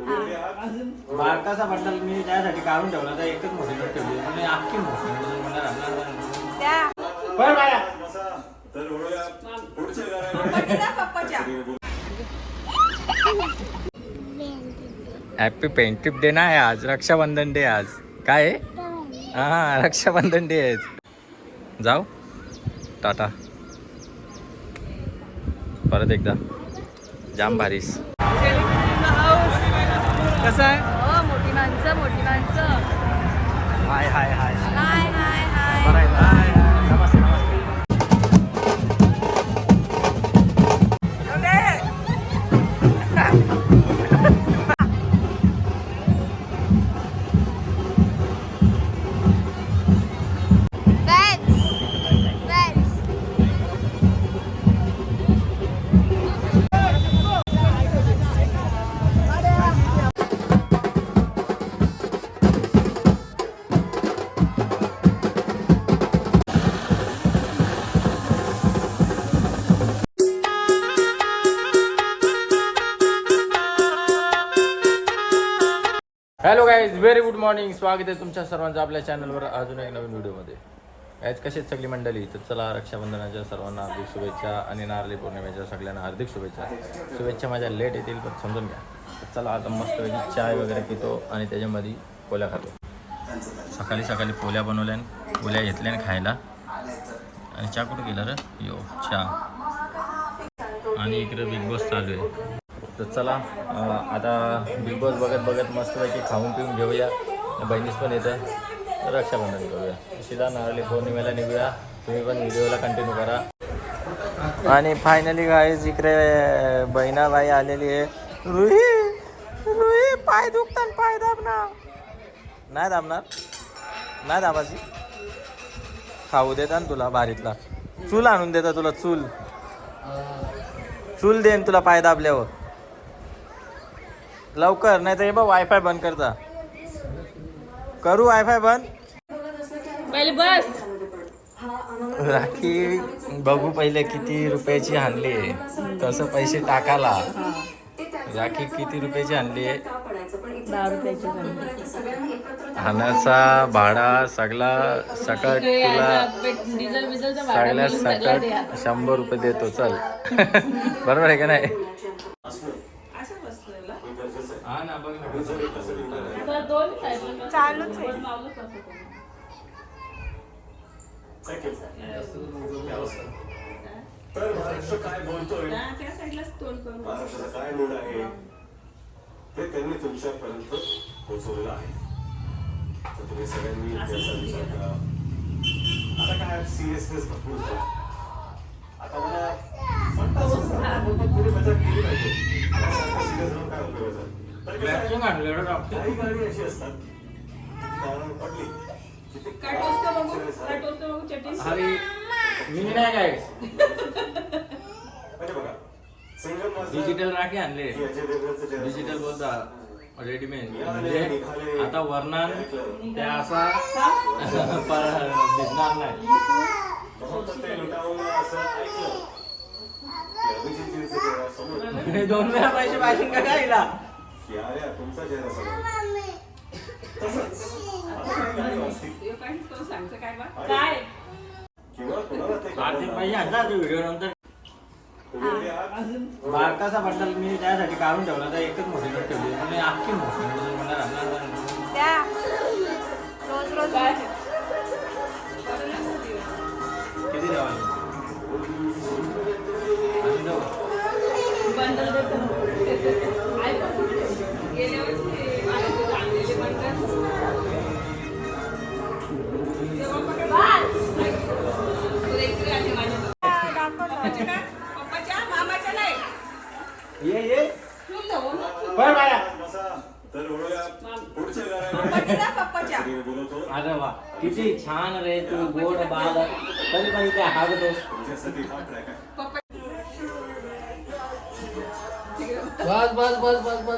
बारकाचा बद्दल मी त्यासाठी काढून ठेवला तर एकच मोठी नोट ठेवली आणि अख्खी मोठी मला पप्पाच्या हॅपी पेंटिप डे ना आहे आज रक्षाबंधन डे आज. काय आहे हा रक्षाबंधन डे आहे जाऊ. टाटा. परत एकदा. जाम भारीस कसं आहे? हो मोठी माणसं मोठी माणसं. Hi hi hi. Hi very good morning स्वागत आहे तुमच्या सर्वांचं आपल्या चॅनलवर अजून एक नवीन व्हिडिओमध्ये आज कशीच सगळी मंडळी? तर चला रक्षाबंधनाच्या सर्वांना हार्दिक शुभेच्छा आणि नारळी पौर्णिमेच्या सगळ्यांना हार्दिक शुभेच्छा. शुभेच्छा माझ्या लेट येतील पण समजून घ्या. तर चला आता मस्तपैकी चाय वगैरे पितो आणि त्याच्यामध्ये पोल्या खातो. सकाळी सकाळी पोल्या बनवल्या पोल्या घेतल्या खायला. आणि चहा कुठं गेला रे? यो चहा. आणि इकडे बिग बॉस चालू आहे. तर चला आता बिग बॉस बघत बघत मस्तपैकी खाऊन पिऊन घेऊया. बहिणीस पण येतं. तर रक्षाबंधन करूया. शिला नारळी पौर्णिमेला निघूया. तुम्ही पण व्हिडिओला कंटिन्यू करा. आणि फायनली गाईज इकडे बहिणाबाई आलेली आहे. रुही रुही पाय दुखतात पाय दाबणार. नाही दाबणार. नाही दाबाची खाऊ देता ना तुला भारीतला चूल आणून देता तुला चूल. चूल देईन तुला पाय दाबल्यावर. लवकर नाही तर हे बघ वायफाय बंद करता. करू वायफाय बंद? पहिले बस. राखी बघू पहिले किती रुपयाची आणली आहे. कसं पैसे टाकाला राखी किती रुपयाची आणली आहे. खाण्याचा भाडा सगळा सकट तुला सगळ्यात सकट शंभर रुपये देतो चल. बरोबर आहे का नाही हा ना बघ ना. चालूच आहे. तर महाराष्ट्र काय बोलतोय महाराष्ट्राचा काय मूड आहे? ते त्यांनी तुमच्यापर्यंत पोहोचवलेलं आहे. तर तुम्ही सगळ्यांनी त्याचा विचार करा आता काय सिरियसनेस भरपूर. आता मला आपण पण थोडी मजा केली पाहिजे. काय उपयोगाचा आणलं. काही गाडी अशी असतात. पडली. काय बघू? काय बघू? चटणी अरे मी नाही काय? म्हणजे बघा डिजिटल राखी आणले. की अजय देवगणचं जे डिजिटल बोलता रेडीमेड म्हणजे आता वर्णन ते असा पर- दिसणार नाही. फक्त ते लुटावून असं ऐकलं. की अभिजितजींचा चेहरा समोर. हे दोन वेळा पैसे पाहिजे का कायला की तुमचा चेहरा किंवा कोणाला ते व्हिडिओ नंतर? बारकाचा बद्दल मी त्यासाठी काढून ठेवला तर एकच मोठी नोट ठेवली आणि अख्खी मोठी रोज रोज. किती द्यावा अजून अरे वा किती छान रे तू गोड बाल। तरी पण इथे हा बस बस बस बस बस बस।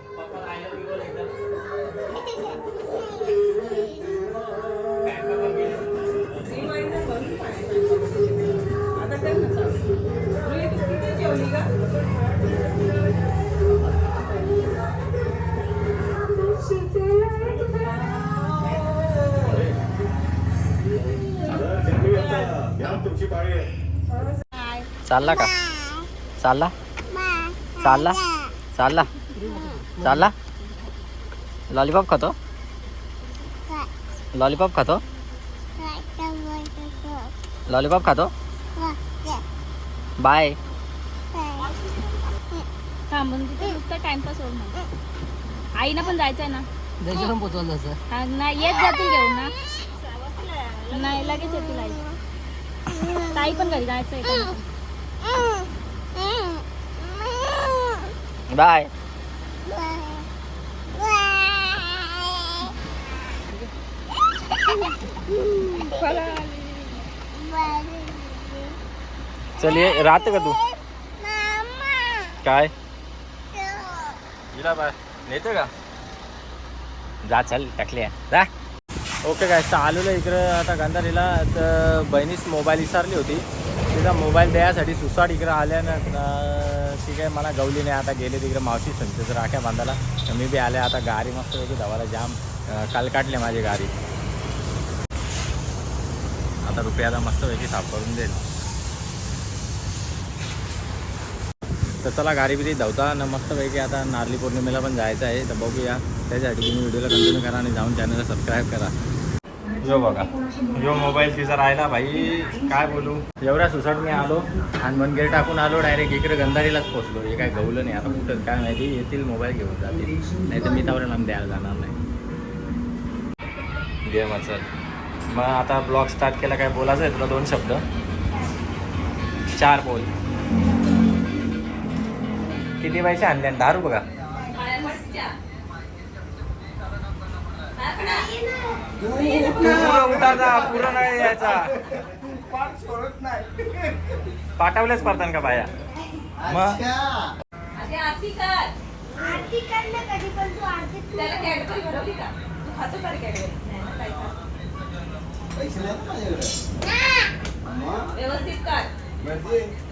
चालला का? चालला? चालला? चालला? चालला? लॉलीपॉप खातो? लॉलीपॉप खातो? लॉलीपॉप खातो? बाय. थांबून तिथे नुसतं टाइमपास होऊ ना आईना पण जायचंय ना? हा, नाही येत जातील घेऊन ना नाही लगेच येतील आई. ताई पण घरी जायचंय का? बाय. चल ये राहते का तू? काय? गेला बाय. नेते का? जा चल टाकले जा. ओके काय तर आलेलो इकडं आता गंधारीला. तर बहिणीच मोबाईल विसरली होती. तिचा मोबाईल द्यायसाठी सुसाट इकडं आल्यानं ना ती काय मला गवली नाही. आता गेले तिकडे मावशी संचेचं राख्या बांधायला. तर मी बी आले आता गाडी मस्त होती धावायला जाम काल काढले माझी गाडी. आता रुपयाला मस्तपैकी साफ करून देईल. तर चला गाडी बिडी धावता. ना मस्तपैकी आता नारली पौर्णिमेला पण जायचं आहे. तर बघूया. त्याच्यासाठी तुम्ही व्हिडिओला कंटिन्यू करा आणि जाऊन चॅनलला सबस्क्राईब करा. जो बघा. जो मोबाईल तिचा राहिला भाई काय बोलू? एवढ्या सुसाट मी आलो आणि मनगेर टाकून आलो डायरेक्ट इकडे गंधारीलाच पोचलो हे काय गवलं नाही आता. कुठं काय माहिती? येतील मोबाईल घेऊन जातील. नाही तर मी त्यावर लांब द्यायला जाणार नाही. दे मग चल. मग आता ब्लॉग स्टार्ट केला काय बोलायचं आहे तुला दोन शब्द? चार बोल. किती पैसे आणले आणि दहा रुपये का? तू पुरं नाही यायचा. पाठवलेच पडतात का बाया? मग. व्यवस्थित कर. हे कर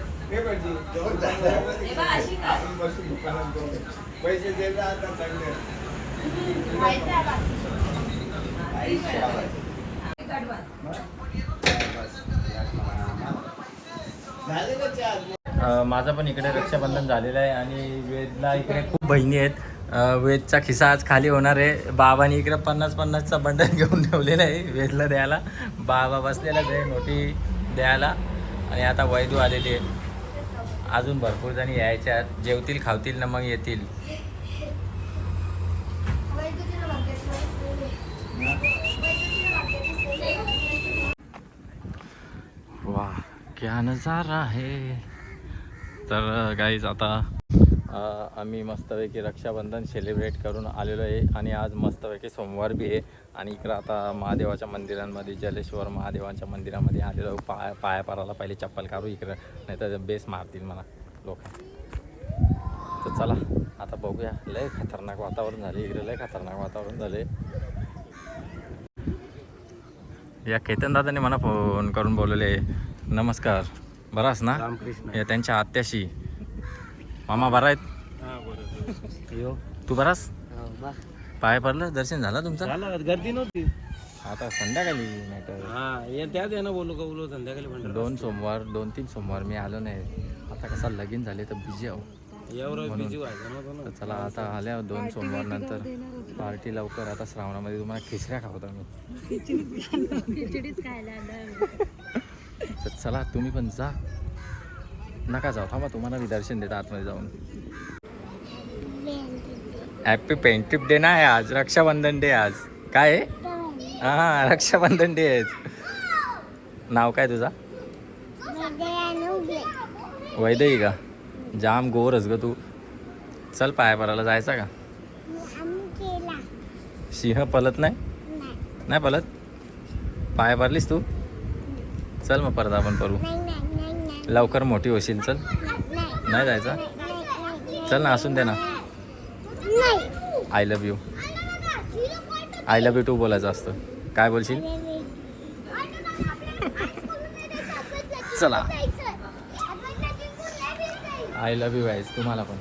पैसे देता आता चांगले. माझं पण इकडे रक्षाबंधन झालेलं आहे आणि वेदला इकडे खूप बहिणी आहेत. वेदचा खिसा आज खाली होणार आहे. बाबाने इकडे पन्नास पन्नासचा बंडल घेऊन ठेवलेला आहे वेदला द्यायला. बाबा बसलेलाच आहे नोटी द्यायला. आणि आता वैदू आलेली आहे. अजून भरपूर जणी यायच्या. जेवतील खावतील ना मग येतील. वा क्या नजारा आहे तर uh, गाईज आता आम्ही मस्तपैकी रक्षाबंधन सेलिब्रेट करून आलेलो आहे आणि आज मस्तपैकी सोमवार बी आहे. आणि इकडं आता महादेवाच्या मंदिरांमध्ये जलेश्वर महादेवाच्या मंदिरामध्ये आलेलो. पाय पाया पाराला पहिले चप्पल काढू इकडं नाही तर बेस मारतील मला लोक. तर चला आता बघूया. लय खतरनाक वातावरण झाले इकडे लय खतरनाक वातावरण झाले या केतन दादाने मला फोन करून बोलवले नमस्कार. बरास ना? या त्यांच्या आत्याशी. मामा बरा आहेत? यो तू बरास? पाय पडलं? दर्शन झालं तुमचं? झालं गर्दी नव्हती. आता संध्याकाळी मॅटर हा ये त्याच यानं बोलू का बोलू संध्याकाळी म्हणलं. दोन सोमवार दोन तीन सोमवार मी आलो नाही. आता कसा लगीन झाले तर बिझी आहो. एवढं म्हणून. बिझी व्हायचं नव्हतं तर चला आता आल्या दोन सोमवार नंतर. पार्टी लवकर आता श्रावणामध्ये तुम्हाला खिचऱ्या खावता मी. खिचडीच खायला आलं. तर चला तुम्ही पण जा. नका जाऊ. थांबा तुम्हाला मी दर्शन देता आतमध्ये जाऊन. हॅपी पेंटिप डे ना आहे आज. रक्षाबंधन डे आज. काय? आहे हा रक्षाबंधन डे आहे. नाव काय तुझा? वैदई का? जाम गोरच ग तू. चल पाया पराला जायचा का? सिंह पलत नाही? नाही. पलत? पाया पडलीस तू? चल मग परत आपण परू लवकर मोठी होशील चल. नाही जायचं? चल ना असून दे ना. I love you I love you too बोलायचं असतं. काय बोलशील? चला. आय लव्ह यू गाईज तुम्हाला पण.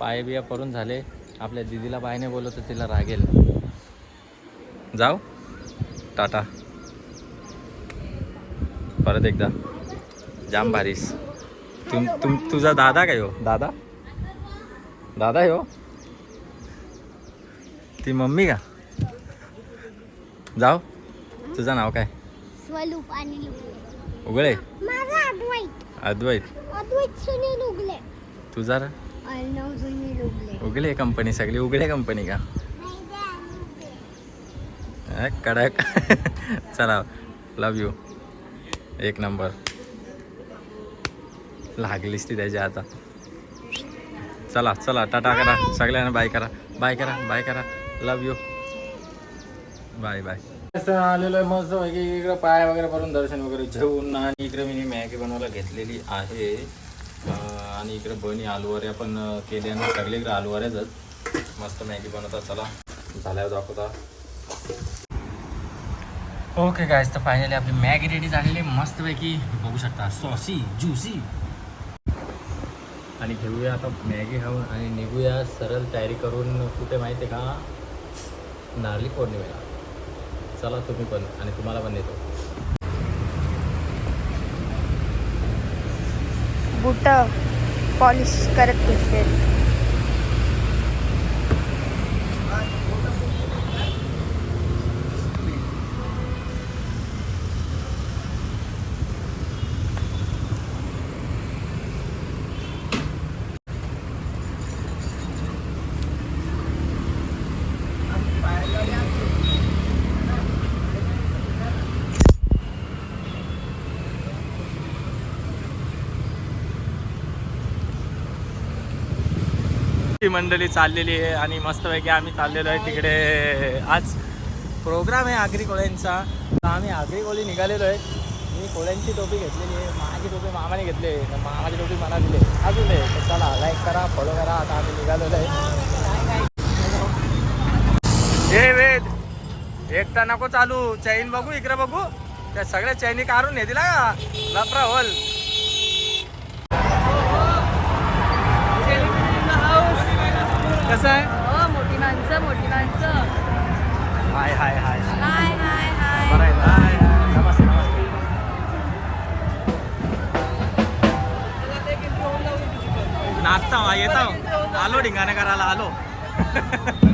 पाय बिया पडून झाले. आपल्या दिदीला पायने बोललो तर तिला रागेल. जाऊ. टाटा. परत एकदा. जाम भारीस. तुम तुम तुझा दादा काय हो? दादा? दादा हो? ती मम्मी का? जाऊ. तुझं नाव काय? स्वरूप आणि उगळे? अद्वैत. अद्वैत. सुनील उगले तुझा उगले कंपनी सगळी. उगळे कंपनी का? कडक. चला लव यू एक नंबर लागलीच ती त्याची आता. चला चला टाटा करा. सगळ्यांना बाय करा. बाय करा बाय करा. लव यू बाय बाय आलेलो आहे मस्त इकडे पाय वगैरे भरून दर्शन वगैरे जेवून आणि इकडे मी मॅगी बनवायला घेतलेली आहे. आणि इकडे बनी आलूवऱ्या पण अं, केल्या आणि सगळे इकडे आलूवऱ्याच मस्त मॅगी बनवतात चला. झाल्यावर दाखवता. ओके गायस तर फायनली आपली मॅगी रेडी झालेली आहे. मस्तपैकी बघू शकता सॉसी ज्युसी आणि घेऊया आता मॅगी खाऊन आणि निघूया सरळ तयारी करून. कुठे माहिती आहे का? नारळी पौर्णिमेला. चला तुम्ही पण आणि तुम्हाला पण नेतो बुट. पॉलिश करत घेतले सुट्टी मंडळी चाललेली आहे आणि मस्तपैकी आम्ही चाललेलो आहे तिकडे. आज प्रोग्राम आहे आगरी कोळ्यांचा. तर आम्ही आगरी कोळी निघालेलो आहे. मी कोळ्यांची टोपी घेतलेली आहे माझी टोपी मामाने घेतली आहे. तर मामाची टोपी मला दिली अजून आहे तर चला लाईक करा फॉलो करा. आता आम्ही निघालेलो आहे. हे वेद एकटा नको चालू. चैन बघू इकडे बघू. त्या सगळ्या चैनी काढून येतील का? लपरा होल. कसं आहे? हो मोठी माणसं मोठी माणसं hi hi hi. Hi hi हाय. बरं आहे हाय नमस्ते नमस्ते. नाचता येता आलो ढिंगाणे करायला आलो.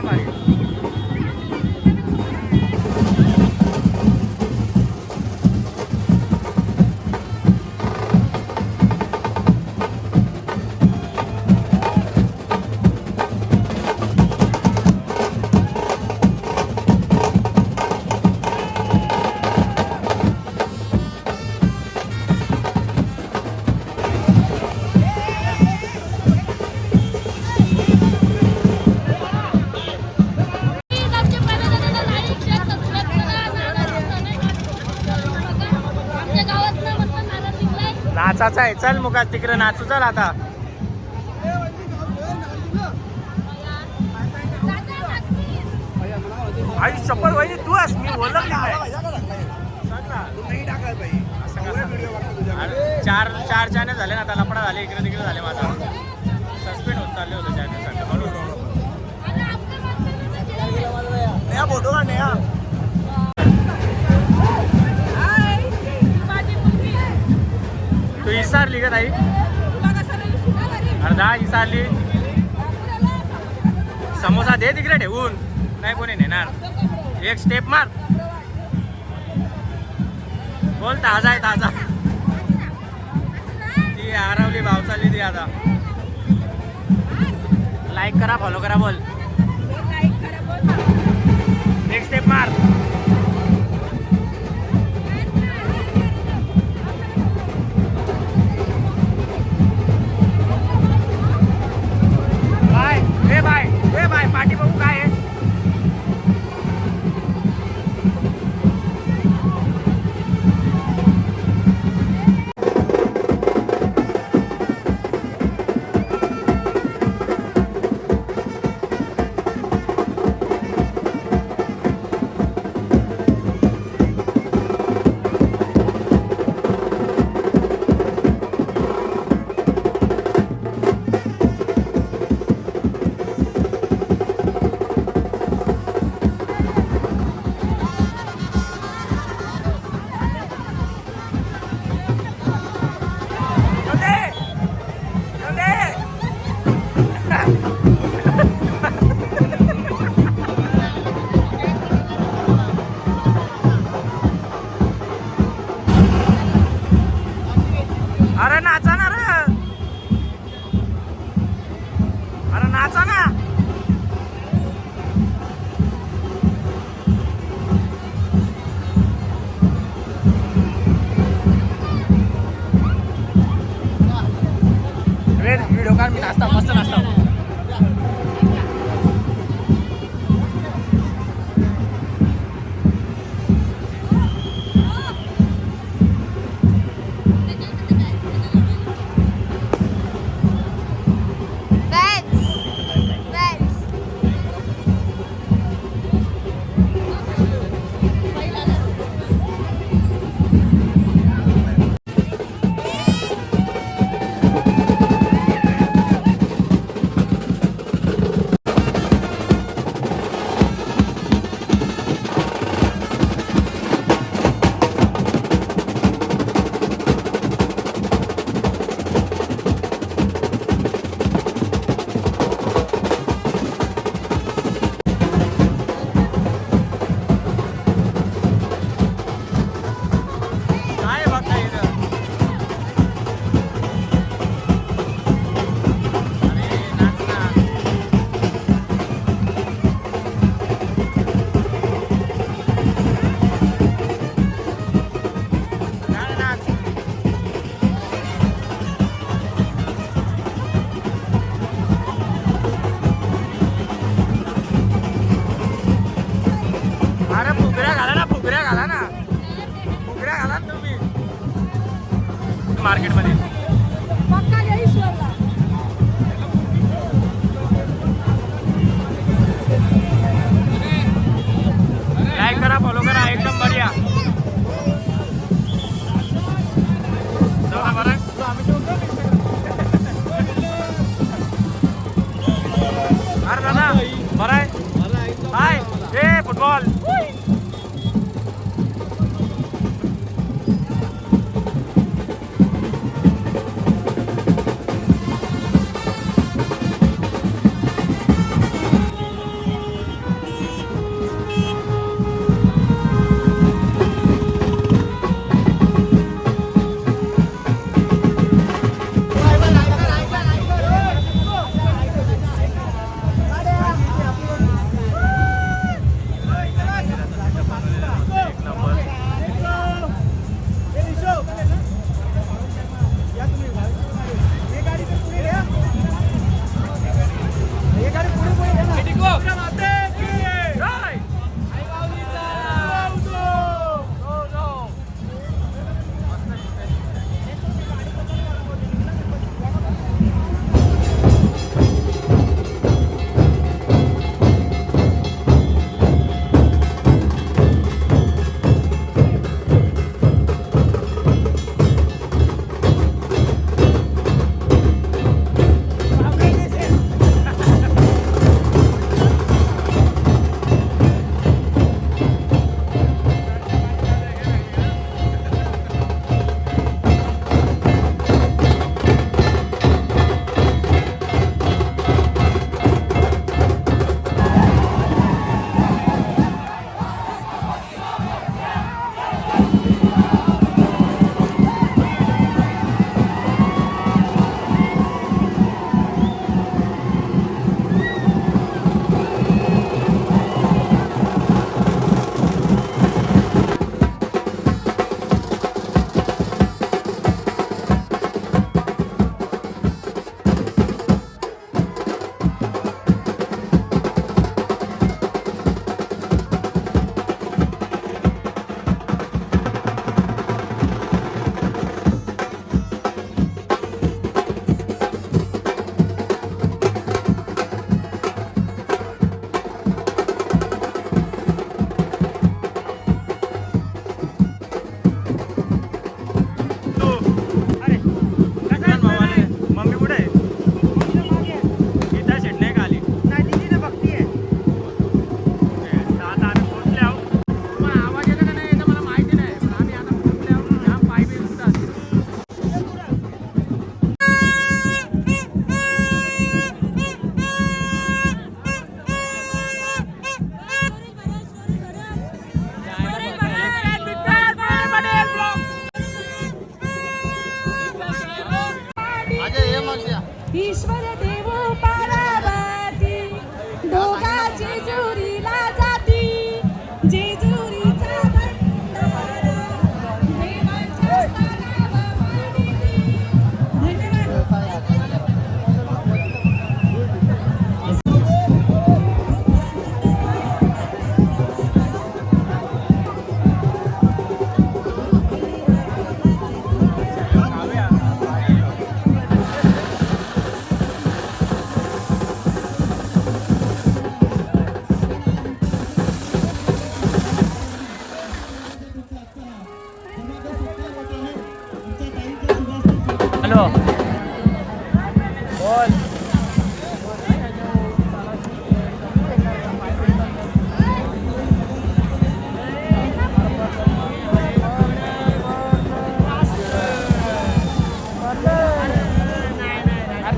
Trabalho. नाचाचा आहे. चल मुका तिकडे नाचू चल आता. आई चप्पल वहिनी तू मी नाही असं कसं? अरे, चार चार चॅनल झाले ना आता लपडा झाले इकडे तिकडे झाले माझा. सस्पेंड होत चालले होते चॅनल म्हणून फोटो काढणे हा सारली का ताई? अर्धा इसारली समोसा दे तिकडे ठेवून. नाही कोणी नेणार? एक स्टेप मार. बोल ताजा आहे ताजा. ती हरवली भाव चालली ती आता. लाईक करा फॉलो करा बोल. एक स्टेप मार. मार्केटमध्ये लाईक करा फॉलो करा एकदम बढिया. अरे दादा बरं आहे. हाय ए फुटबॉल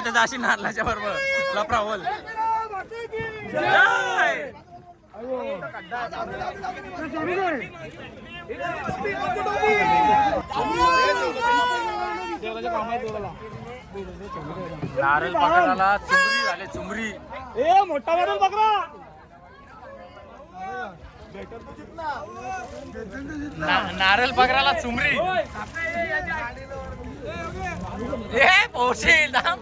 नाही तर जाशी नारलाच्या बरोबर. लपरा बोल जय! नारळ पकडायला चुमरी झाले चुमरी. ना- नारळ पकडायला चुमरी. ए पोशील थांब.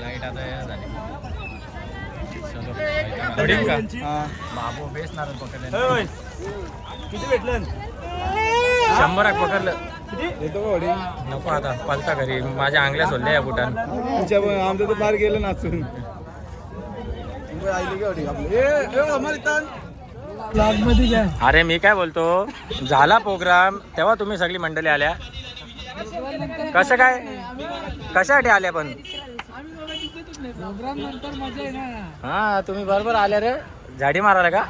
लाइट आता हे झाली. बाबू बेसणार पकडले. किती भेटलं शंभराक पकडलं येतो नको आता पलता घरी. माझ्या अंगल्या सोडल्या या बुटान. आमचं तर बाहेर गेलं नाचून अरे मी काय बोलतो? झाला प्रोग्राम तेव्हा तुम्ही सगळी मंडळी आल्या. कसं काय? कशासाठी आल्या पण? हा तुम्ही बरोबर आल्या रे. झाडी मारायला का?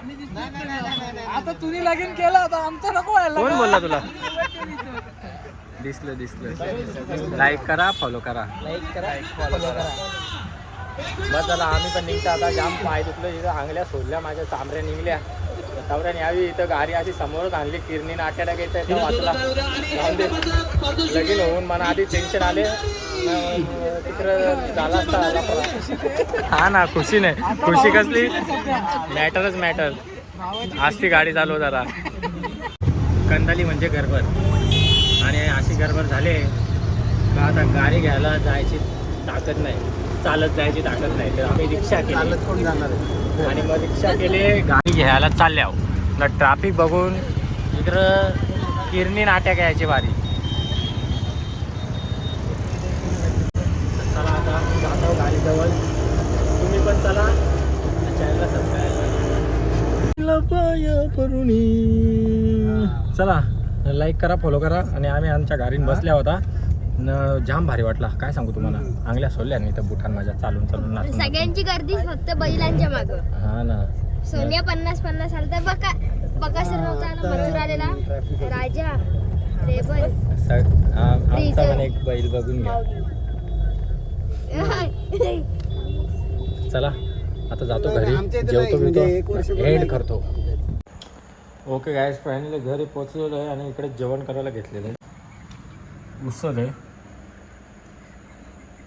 आता तुम्ही लगीन केलं आता आमचं नको कोण बोलला तुला? दिसलं दिसलं. लाईक करा फॉलो करा. लाईक करा. फॉलो करा. बस दादा आम्ही पण निघतो. आता जाम पाय दुखलं तिथं आंगल्या सोडल्या माझ्या चांबऱ्या निघल्या. तवऱ्याने यावी इथं गाडी अशी समोरच आणली किरणी नाट्याला घेत वाचला जाऊन दे. लगीन होऊन मला आधी टेन्शन आले. तिकडं झाला असता हा ना खुशी नाही. खुशी कसली? मॅटरच मॅटर आज ती गाडी चालू जरा. कंदाली म्हणजे गरबर. आणि अशी गरबर झाले का आता गाडी घ्यायला जायची ताकद नाही. चालत जायची ताकद नाही तर आम्ही रिक्षा केली. कोण जाणार आहे? आणि मग रिक्षा केली गाडी घ्यायला चालल्या ना ट्रॅफिक बघून इकडं किरणी नाट्या घ्यायची बारी चला आता जातो गाडीजवळ. तुम्ही पण चला. चॅनलला सबस्क्राईब चला लाईक करा फॉलो करा. आणि आम्ही आमच्या गाडीत बसल्या होता. न जाम भारी वाटला. काय सांगू तुम्हाला? आंगल्या सोडल्या नाही तर बुठान माझ्या चालून चालून नाचून. सगळ्यांची गर्दी फक्त बैलांच्या माग. हा ना. सोनिया पन्नास पन्नास आला तर बका बकासूर नव्हता ना मथुर आलेला. राजा आमचा पण एक बैल बघून घ्या. चला आता जातो घरी. जेवतो बिवतो. एंड करतो. ओके गायस फायनली घरी पोचलेलो आहे आणि इकडे जेवण करायला घेतलेलं आहे. उसळ आहे.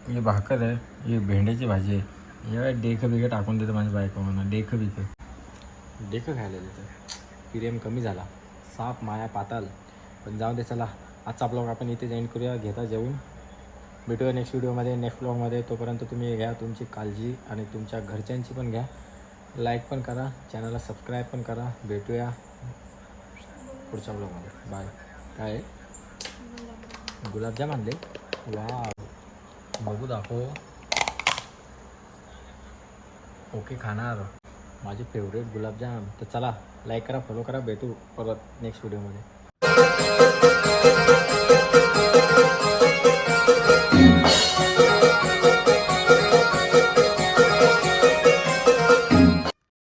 हे भाकर आहे ही भेंड्याची भाजी आहे. या डेख बिगं टाकून देतं माझ्या बायको म्हणा डेख बिकं. डेख खायला देतं पिरियम कमी झाला. साप माया पाताल. पण जाऊ दे चला. आजचा ब्लॉग आपण इथे जॉईन करूया. घेता जेवून. भेटूया नेक्स्ट व्हिडिओमध्ये नेक्स्ट ब्लॉगमध्ये तोपर्यंत तुम्ही घ्या तुमची काळजी आणि तुमच्या घरच्यांची पण घ्या. लाईक पण करा. चॅनलला सबस्क्राईब पण करा. भेटूया पुढच्या ब्लॉगमध्ये बाय काय? आहे? गुलाबजाम आणले? वा बघू दाखव. ओके खाणार. माझे फेवरेट गुलाबजाम. तर चला लाईक करा फॉलो करा. भेटू परत नेक्स्ट व्हिडिओमध्ये